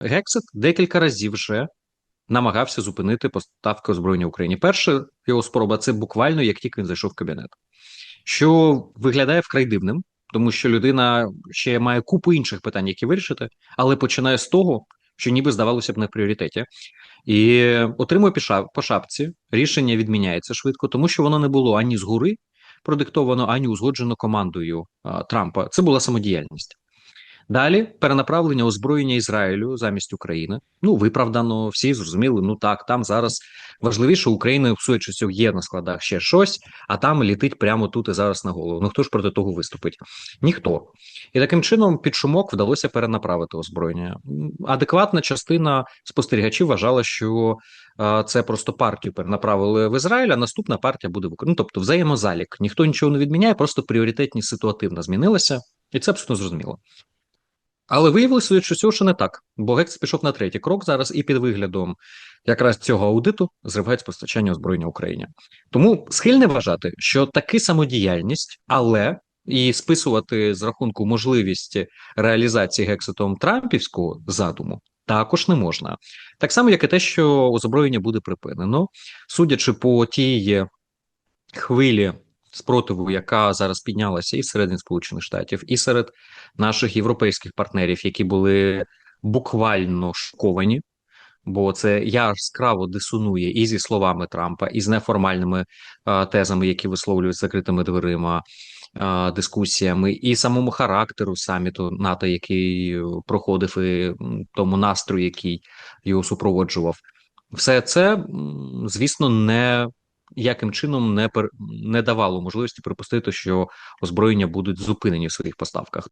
Гексет декілька разів вже намагався зупинити поставки озброєння Україні. Перша його спроба це буквально як тільки він зайшов в кабінет, що виглядає вкрай дивним, тому що людина ще має купу інших питань, які вирішити, але починає з того, що ніби здавалося б не в пріоритеті, і отримує по шапці. Рішення відміняється швидко, тому що воно не було ані згори продиктовано, ані узгоджено командою а, Трампа. Це була самодіяльність. Далі перенаправлення озброєння Ізраїлю замість України. Ну виправдано, всі зрозуміли. Ну так, там зараз важливіше Україна судячи з цього є на складах ще щось, а там літить прямо тут і зараз на голову. Ну хто ж проти того виступить? Ніхто. І таким чином під шумок вдалося перенаправити озброєння. Адекватна частина спостерігачів вважала, що це просто партію перенаправили в Ізраїль, а наступна партія буде в Україні. Ну, тобто взаємозалік. Ніхто нічого не відміняє, просто пріоритетність ситуативно змінилася, і це абсолютно зрозуміло. Але виявилося, що цього ще не так, бо Гекс пішов на третій крок зараз і під виглядом якраз цього аудиту зривають постачання озброєння Україні. Тому схильне вважати, що таки самодіяльність, але і списувати з рахунку можливість реалізації гекситом Трампівського задуму також не можна. Так само, як і те, що озброєння буде припинено, судячи по тій хвилі спротиву, яка зараз піднялася і всередині Сполучених Штатів, і серед наших європейських партнерів, які були буквально шоковані. Бо це яскраво дисонує і зі словами Трампа, і з неформальними е, тезами, які висловлюють закритими дверима, е, дискусіями, і самому характеру саміту НАТО, який проходив, і тому настрою, який його супроводжував. Все це, звісно, не яким чином не пер... не давало можливості припустити, що озброєння будуть зупинені в своїх поставках.